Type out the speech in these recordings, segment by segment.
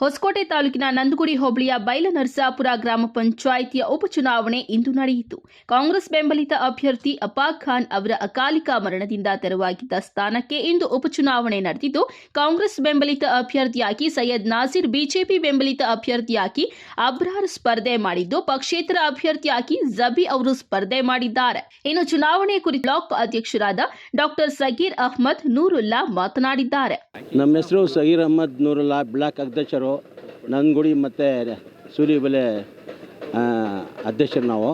ಹೊಸಕೋಟೆ ತಾಲೂಕಿನ ನಂದಗುಡಿ ಹೋಬಳಿಯ ಬೈಲನರಸಾಪುರ ಗ್ರಾಮ ಪಂಚಾಯಿತಿಯ ಉಪಚುನಾವಣೆ ಇಂದು ನಡೆಯಿತು. ಕಾಂಗ್ರೆಸ್ ಬೆಂಬಲಿತ ಅಭ್ಯರ್ಥಿ ಅಪಾಕ್ ಖಾನ್ ಅವರ ಅಕಾಲಿಕ ಮರಣದಿಂದ ತೆರವಾಗಿದ್ದ ಸ್ಥಾನಕ್ಕೆ ಇಂದು ಉಪಚುನಾವಣೆ ನಡೆದಿದ್ದು, ಕಾಂಗ್ರೆಸ್ ಬೆಂಬಲಿತ ಅಭ್ಯರ್ಥಿಯಾಗಿ ಸೈಯದ್ ನಾಸೀರ್, ಬಿಜೆಪಿ ಬೆಂಬಲಿತ ಅಭ್ಯರ್ಥಿಯಾಗಿ ಅಬ್ರಾರ್ ಸ್ಪರ್ಧೆ ಮಾಡಿದ್ದು, ಪಕ್ಷೇತರ ಅಭ್ಯರ್ಥಿಯಾಗಿ ಜಬಿ ಅವರು ಸ್ಪರ್ಧೆ ಮಾಡಿದ್ದಾರೆ. ಇನ್ನು ಚುನಾವಣೆ ಕುರಿತು ಬ್ಲಾಕ್ ಅಧ್ಯಕ್ಷರಾದ ಡಾಕ್ಟರ್ ಸಗೀರ್ ಅಹ್ಮದ್ ನೂರುಲ್ಲಾ ಮಾತನಾಡಿದ್ದಾರೆ. ನಮ್ಮ ಹೆಸರು ಸಗೀರ್ ಅಹಮದ್ ನೂರುಲ್ಲಾ ಬ್ಲಾಕ್ ಅಧ್ಯಕ್ಷರು. ನಂದಗುಡಿ ಮತ್ತು ಸೂರ್ಯಬೆಲೆ ಅಧ್ಯಕ್ಷರು ನಾವು.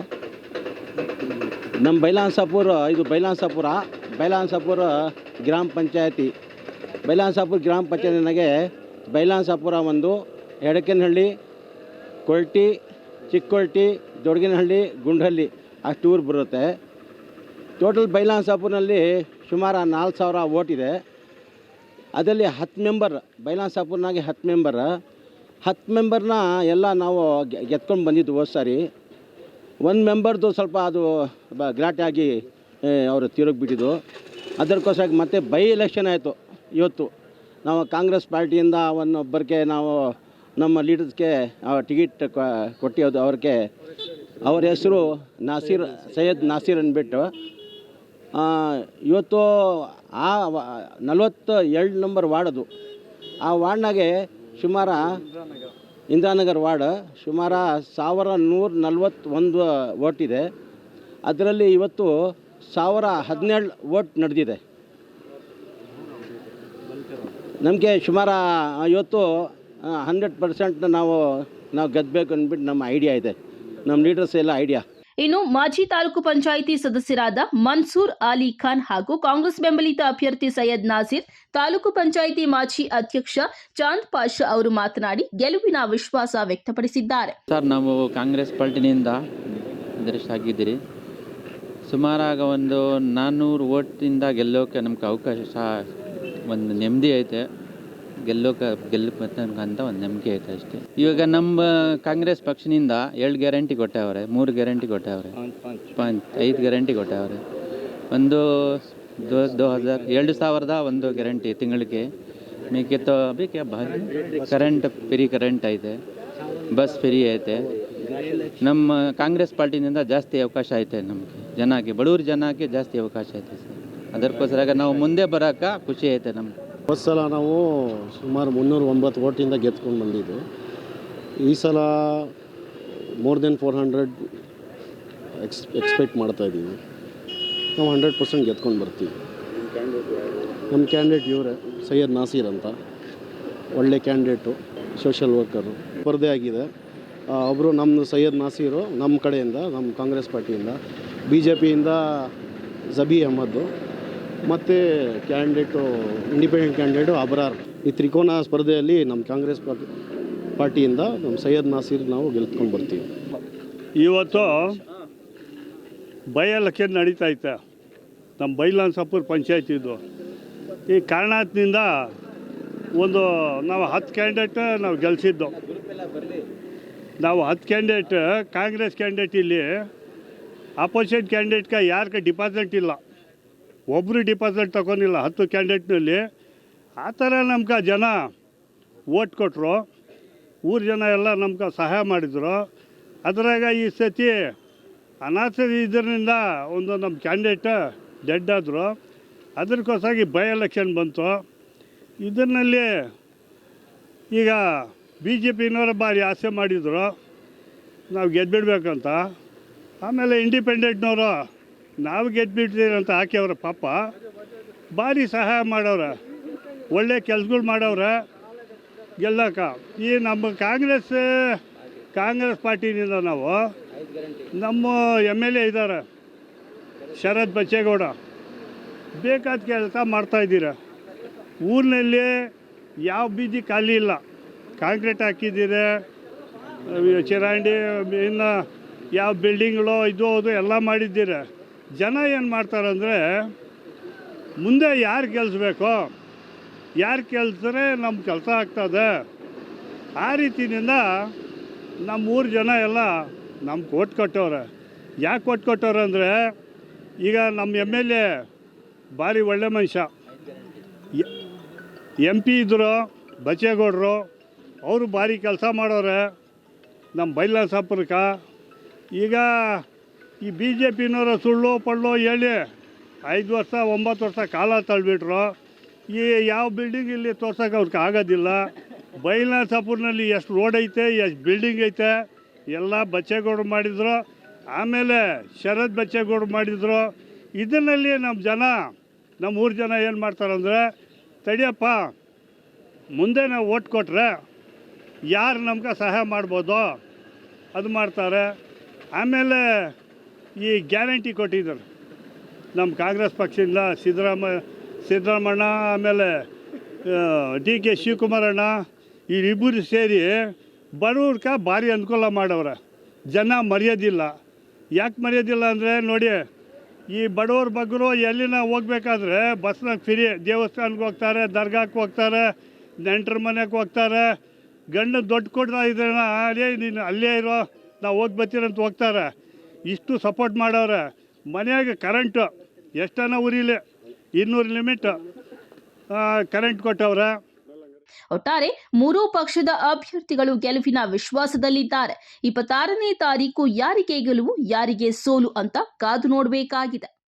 ನಮ್ಮ ಬೈಲಾನ್ಸಾಪುರ, ಇದು ಬೈಲಾನ್ಸಾಪುರ ಬೈಲಾನ್ಸಾಪುರ ಗ್ರಾಮ ಪಂಚಾಯತಿ. ಬೈಲಾನ್ಸಾಪುರ ಗ್ರಾಮ ಪಂಚಾಯತಿನಾಗೆ ಬೈಲಾನ್ಸಾಪುರ ಒಂದು, ಎಡಕನಹಳ್ಳಿ ಕೊಳ್ಟಿ ಚಿಕ್ಕೊಳ್ಟಿ ದೊಡಗಿನಹಳ್ಳಿ ಗುಂಡಹಳ್ಳಿ, ಅಷ್ಟು ಊರು ಬರುತ್ತೆ. ಟೋಟಲ್ ಬೈಲಾನ್ಸಾಪುರ್ನಲ್ಲಿ ಸುಮಾರು ನಾಲ್ಕು ಸಾವಿರ ಓಟಿದೆ ಅದರಲ್ಲಿ ಹತ್ತು ಮೆಂಬರ್ ಬೈಲಾನ್ಸಾಪುರ್ನಾಗೆ ಹತ್ತು ಮೆಂಬರ್ ಹತ್ತು ಮೆಂಬರ್ನ ಎಲ್ಲ ನಾವು ಗೆದ್ಕೊಂಡು ಬಂದಿದ್ದು ಹೋದ ಸಾರಿ. ಒಂದು ಮೆಂಬರ್ದು ಸ್ವಲ್ಪ ಅದು ಬ ಅವರು ಅವರು ತಿರುಗಿಬಿಟ್ಟಿದ್ದು ಅದಕ್ಕೋಸ್ಕರ ಮತ್ತೆ ಬೈ ಎಲೆಕ್ಷನ್ ಆಯಿತು ಇವತ್ತು. ನಾವು ಕಾಂಗ್ರೆಸ್ ಪಾರ್ಟಿಯಿಂದ ಒನ್ನೊಬ್ಬರಿಗೆ ನಾವು ನಮ್ಮ ಲೀಡರ್ಸ್ಗೆ ಟಿಕೆಟ್ ಕೊಟ್ಟಿರೋದು ಅವ್ರಿಗೆ. ಅವ್ರ ಹೆಸರು ನಾಸೀರ್, ಸೈಯದ್ ನಾಸೀರ್ ಅಂದ್ಬಿಟ್ಟು ಇವತ್ತು ಆ ನಲವತ್ತು ಎರಡು ನಂಬರ್ ವಾರ್ಡದು ಆ ವಾರ್ಡ್ನಾಗೆ ಸುಮಾರು ಇಂದ್ರಾನಗರ್ ವಾರ್ಡ್ ಸುಮಾರು ಸಾವಿರ ನೂರ ನಲ್ವತ್ತೊಂದು ವೋಟ್ ಇದೆ. ಅದರಲ್ಲಿ ಇವತ್ತು ಸಾವಿರ ಹದಿನೇಳು ವೋಟ್ ನಡೆದಿದೆ. ನಮಗೆ ಸುಮಾರು ಇವತ್ತು ಹಂಡ್ರೆಡ್ ಪರ್ಸೆಂಟ್ ನಾವು ನಾವು ಗೆದ್ದಬೇಕು ಅಂದ್ಬಿಟ್ಟು ನಮ್ಮ ಐಡಿಯಾ ಇದೆ. ನಮ್ಮ ಲೀಡರ್ಸ್ ಎಲ್ಲ ಐಡಿಯಾ. ಇನ್ನು ಮಾಜಿ ತಾಲೂಕು ಪಂಚಾಯಿತಿ ಸದಸ್ಯರಾದ ಮನ್ಸೂರ್ ಅಲಿ ಖಾನ್ ಹಾಗೂ ಕಾಂಗ್ರೆಸ್ ಬೆಂಬಲಿತ ಅಭ್ಯರ್ಥಿ ಸೈಯದ್ ನಾಸೀರ್, ತಾಲೂಕು ಪಂಚಾಯಿತಿ ಮಾಜಿ ಅಧ್ಯಕ್ಷ ಚಾಂದ್ ಪಾಷಾ ಅವರು ಮಾತನಾಡಿ ಗೆಲುವಿನ ವಿಶ್ವಾಸ ವ್ಯಕ್ತಪಡಿಸಿದ್ದಾರೆ. ಸರ್, ನಾವು ಕಾಂಗ್ರೆಸ್ ಪಾರ್ಟಿನಿಂದ ಆಗಿದ್ದೀರಿ ಸುಮಾರಾಗ ಒಂದು ನಾನ್ನೂರು ಓಟಿಂದ ಗೆಲ್ಲೋಕೆ ನಮ್ಗೆ ಅವಕಾಶ ಒಂದು ನೆಮ್ಮದಿ ಐತೆ. ಗೆಲ್ಲೋಕೆ ಗೆಲ್ಲಬೇಕಂತ ಒಂದು ನಂಬಿಕೆ ಐತೆ ಅಷ್ಟೇ. ಇವಾಗ ನಮ್ಮ ಕಾಂಗ್ರೆಸ್ ಪಕ್ಷದಿಂದ ಎರಡು ಗ್ಯಾರಂಟಿ ಕೊಟ್ಟವ್ರೆ ಮೂರು ಗ್ಯಾರಂಟಿ ಕೊಟ್ಟವ್ರೆ. ಪಂಚ್ ಐದು ಗ್ಯಾರಂಟಿ ಕೊಟ್ಟವ್ರೆ. ಒಂದು ದೋ ದೋ ಹಜಾರ್ ಎರಡು ಸಾವಿರದ ಒಂದು ಗ್ಯಾರಂಟಿ ತಿಂಗಳಿಗೆ. ಮಿಕ್ಕಿತ್ತು ಬೇಕೆ ಕರೆಂಟ್ ಫ್ರೀ ಕರೆಂಟ್ ಐತೆ ಬಸ್ ಫ್ರೀ ಐತೆ. ನಮ್ಮ ಕಾಂಗ್ರೆಸ್ ಪಾರ್ಟಿನಿಂದ ಜಾಸ್ತಿ ಅವಕಾಶ ಐತೆ ನಮಗೆ. ಜನಕ್ಕೆ ಬಡವ್ರ ಜನಕ್ಕೆ ಜಾಸ್ತಿ ಅವಕಾಶ ಐತೆ ಸರ್. ಅದಕ್ಕೋಸ್ಕರ ನಾವು ಮುಂದೆ ಬರೋಕೆ ಖುಷಿ ಐತೆ ನಮ್ಗೆ. ಹೋದ ಸಲ ನಾವು ಸುಮಾರು ಮುನ್ನೂರ ಒಂಬತ್ತು ಓಟಿಂದ ಗೆದ್ಕೊಂಡು ಬಂದಿದ್ದು. ಈ ಸಲ more than four hundred ex, expect ಮಾಡ್ತಾ ಇದ್ದೀವಿ. ನಾವು ಹಂಡ್ರೆಡ್ ಪರ್ಸೆಂಟ್ ಗೆದ್ಕೊಂಡು ಬರ್ತೀವಿ. ನಮ್ಮ ಕ್ಯಾಂಡಿಡೇಟ್ ಇವರೇ, ಸೈಯದ್ ನಾಸೀರ್ ಅಂತ. ಒಳ್ಳೆ ಕ್ಯಾಂಡಿಡೇಟು, ಸೋಷಿಯಲ್ ವರ್ಕರು. ಸ್ಪರ್ಧೆ ಆಗಿದೆ. ಒಬ್ಬರು ನಮ್ಮದು ಸೈಯದ್ ನಾಸೀರು ನಮ್ಮ ಕಡೆಯಿಂದ ನಮ್ಮ ಕಾಂಗ್ರೆಸ್ ಪಾರ್ಟಿಯಿಂದ ಬಿ ಜೆ ಪಿಯಿಂದ ಜಬಿ ಅಹಮದ್ದು. ಮತ್ತು ಕ್ಯಾಂಡಿಡೇಟು ಇಂಡಿಪೆಂಡೆಂಟ್ ಕ್ಯಾಂಡಿಡೇಟು ಅಬ್ರಾರ್. ಈ ತ್ರಿಕೋನ ಸ್ಪರ್ಧೆಯಲ್ಲಿ ನಮ್ಮ ಕಾಂಗ್ರೆಸ್ ಪಾರ್ಟಿ, ಪಾರ್ಟಿಯಿಂದ ನಮ್ಮ ಸೈಯದ್ ನಾಸೀರ್ ನಾವು ಗೆಲ್ತ್ಕೊಂಡು ಬರ್ತೀವಿ. ಇವತ್ತು ಬೈ ಎಲೆಕ್ಷನ್ ನಡೀತಾ ಐತೆ ನಮ್ಮ ಬೈಲಾನ್ಸಪುರ ಪಂಚಾಯತ್ ಇದು. ಈ ಕಾರಣದಿಂದ ಒಂದು ನಾವು ಹತ್ತು ಕ್ಯಾಂಡಿಡೇಟ್ ನಾವು ಗೆಲ್ಸಿದ್ದು. ನಾವು ಹತ್ತು ಕ್ಯಾಂಡಿಡೇಟ್ ಕಾಂಗ್ರೆಸ್ ಕ್ಯಾಂಡಿಡೇಟ್ ಇಲ್ಲಿ ಆಪೋಸಿಟ್ ಕ್ಯಾಂಡಿಡೇಟ್ಗೆ ಯಾರಿಗೆ ಡಿಪಾಸಿಟ್ ಇಲ್ಲ. ಒಬ್ಬರು ಡಿಪಾಸಿಟ್ ತಗೊಂಡಿಲ್ಲ, ಹತ್ತು ಕ್ಯಾಂಡಿಡೇಟ್ನಲ್ಲಿ ಆ ಥರ ನಮ್ಗೆ ಜನ ಓಟ್ ಕೊಟ್ಟರು ಊರ ಜನ ಎಲ್ಲ ನಮ್ಗೆ ಸಹಾಯ ಮಾಡಿದರು. ಅದ್ರಾಗ ಈ ಸತಿ ಅನಾಥ ಇದರಿಂದ ಒಂದು ನಮ್ಮ ಕ್ಯಾಂಡಿಡೇಟ್ ಡೆಡ್ ಆದರು. ಅದಕ್ಕೋಸ್ಕರ ಬೈ ಎಲೆಕ್ಷನ್ ಬಂತು. ಇದರಲ್ಲಿ ಈಗ ಬಿ ಜೆ ಪಿನವರು ಭಾರಿ ಆಸೆ ಮಾಡಿದರು. ನಾವು ಗೆದ್ಬಿಡ್ಬೇಕಂತ. ಆಮೇಲೆ ಇಂಡಿಪೆಂಡೆಂಟ್ನವರು ನಾವು ಗೆದ್ಬಿಡ್ತೀವಿ ಅಂತ ಹಾಕ್ಯವ್ರೆ ಪಾಪ, ಭಾರಿ ಸಹಾಯ ಮಾಡವ್ರೆ, ಒಳ್ಳೆ ಕೆಲಸಗಳು ಮಾಡವ್ರೆ ಗೆಲ್ಲಕ ಈ ನಮ್ಮ ಕಾಂಗ್ರೆಸ್ ಕಾಂಗ್ರೆಸ್ ಪಾರ್ಟಿನಿಂದ ನಾವು ನಮ್ಮ ಎಂ ಎಲ್ ಎ ಇದ್ದಾರೆ ಶರತ್ ಬಚ್ಚೇಗೌಡ. ಬೇಕಾದ ಕೆಲಸ ಮಾಡ್ತಾಯಿದ್ದೀರ ಊರಿನಲ್ಲಿ ಯಾವ ಬೀದಿ ಖಾಲಿ ಇಲ್ಲ. ಕಾಂಕ್ರೀಟ್ ಹಾಕಿದ್ದೀರ, ಚಿರಾಂಡಿ, ಇನ್ನು ಯಾವ ಬಿಲ್ಡಿಂಗ್ಗಳು ಇದು ಅದು ಎಲ್ಲ ಮಾಡಿದ್ದೀರ. ಜನ ಏನು ಮಾಡ್ತಾರಂದರೆ, ಮುಂದೆ ಯಾರು ಕೆಲಸಬೇಕು ಯಾರು ಕೆಲಸರೆ ನಮ್ಮ ಕೆಲಸ ಆಗ್ತದೆ. ಆ ರೀತಿಯಿಂದ ನಮ್ಮ ಊರು ಜನ ಎಲ್ಲ ನಮ್ಗೆ ಕೊಟ್ಟು ಕೊಟ್ಟವ್ರೆ ಯಾಕೆ ಕೊಟ್ಟು ಕೊಟ್ಟವ್ರೆ ಅಂದರೆ, ಈಗ ನಮ್ಮ ಎಂ ಎಲ್ ಎ ಭಾರಿ ಒಳ್ಳೆ ಮನುಷ್ಯ. ಎಂ ಪಿ ಇದ್ದರು ಬಚ್ಚೇಗೌಡರು, ಅವರು ಭಾರಿ ಕೆಲಸ ಮಾಡೋರೆ. ನಮ್ಮ ಬೈಲಾಸಾಪುರಕ್ಕೆ ಈಗ ಈ ಬಿ ಜೆ ಪಿನವರು ಸುಳ್ಳು ಪಳ್ಳು ಹೇಳಿ ಐದು ವರ್ಷ, ಒಂಬತ್ತು ವರ್ಷ ಕಾಲ ತಳ್ಳಿಬಿಟ್ರು ಈ ಯಾವ ಬಿಲ್ಡಿಂಗ್ ಇಲ್ಲಿ ತೋರ್ಸೋಕೆ ಅವ್ರಿಗೆ ಆಗೋದಿಲ್ಲ. ಬೈಲಾಸಾಪುರ್ನಲ್ಲಿ ಎಷ್ಟು ರೋಡ್ ಐತೆ, ಎಷ್ಟು ಬಿಲ್ಡಿಂಗ್ ಐತೆ, ಎಲ್ಲ ಬಚ್ಚೇಗೌಡರು ಮಾಡಿದರು. ಆಮೇಲೆ ಶರದ್ ಬಚ್ಚೇಗೌಡರು ಮಾಡಿದರು. ಇದನ್ನಲ್ಲಿ ನಮ್ಮ ಜನ ನಮ್ಮ ಊರು ಜನ ಏನು ಮಾಡ್ತಾರಂದರೆ ತಡಿಯಪ್ಪ, ಮುಂದೆ ನಾವು ಓಟ್ ಕೊಟ್ಟರೆ ಯಾರು ನಮ್ಗೆ ಸಹಾಯ ಮಾಡ್ಬೋದು ಅದು ಮಾಡ್ತಾರೆ. ಆಮೇಲೆ ಈ ಗ್ಯಾರಂಟಿ ಕೊಟ್ಟಿದ್ದಾರೆ. ನಮ್ಮ ಕಾಂಗ್ರೆಸ್ ಪಕ್ಷದಿಂದ ಸಿದ್ದರಾಮ, ಸಿದ್ದರಾಮಣ್ಣ, ಆಮೇಲೆ ಡಿ ಕೆ ಶಿವಕುಮಾರಣ್ಣ ಇವರಿಬ್ಬರು ಸೇರಿ ಬಡವ್ರಕ ಭಾರಿ ಅನುಕೂಲ ಮಾಡವ್ರೆ. ಜನ ಮರೆಯೋದಿಲ್ಲ. ಯಾಕೆ ಮರೆಯೋದಿಲ್ಲ ಅಂದರೆ ನೋಡಿ, ಈ ಬಡವ್ರ ಬಗ್ಗರು ಎಲ್ಲಿನ ಹೋಗ್ಬೇಕಾದ್ರೆ ಬಸ್ನಾಗ ಫ್ರೀ ದೇವಸ್ಥಾನಕ್ಕೆ ಹೋಗ್ತಾರೆ, ದರ್ಗಾಕ್ಕೆ ಹೋಗ್ತಾರೆ, ನೆಂಟ್ರ ಮನೆಗೆ ಹೋಗ್ತಾರೆ ಗಂಡ ದೊಡ್ಡ ಕೊಡ್ತಾ ಇದ್ರೆ ಅಲ್ಲೇ ನೀನು ಅಲ್ಲೇ ಇರೋ, ನಾವು ಹೋಗಿ ಬರ್ತೀರಂತ ಹೋಗ್ತಾರೆ. ಇಷ್ಟು ಸಪೋರ್ಟ್ ಮಾಡವ್ರೆ. ಮನೆಯಾಗ ಕರೆಂಟು ಎಷ್ಟನ ಉರಿಲಿ? ಇನ್ನೂರು ಲಿಮಿಟ್ ಕರೆಂಟ್ ಕೊಟ್ಟವ್ರೆ. ಒಟ್ಟಾರೆ ಮೂರೂ ಪಕ್ಷದ ಅಭ್ಯರ್ಥಿಗಳು ಗೆಲುವಿನ ವಿಶ್ವಾಸದಲ್ಲಿದ್ದಾರೆ. ಇಪ್ಪತ್ತಾರನೇ ತಾರೀಕು ಯಾರಿಗೆ ಗೆಲುವು, ಯಾರಿಗೆ ಸೋಲು ಅಂತ ಕಾದು ನೋಡಬೇಕಾಗಿದೆ.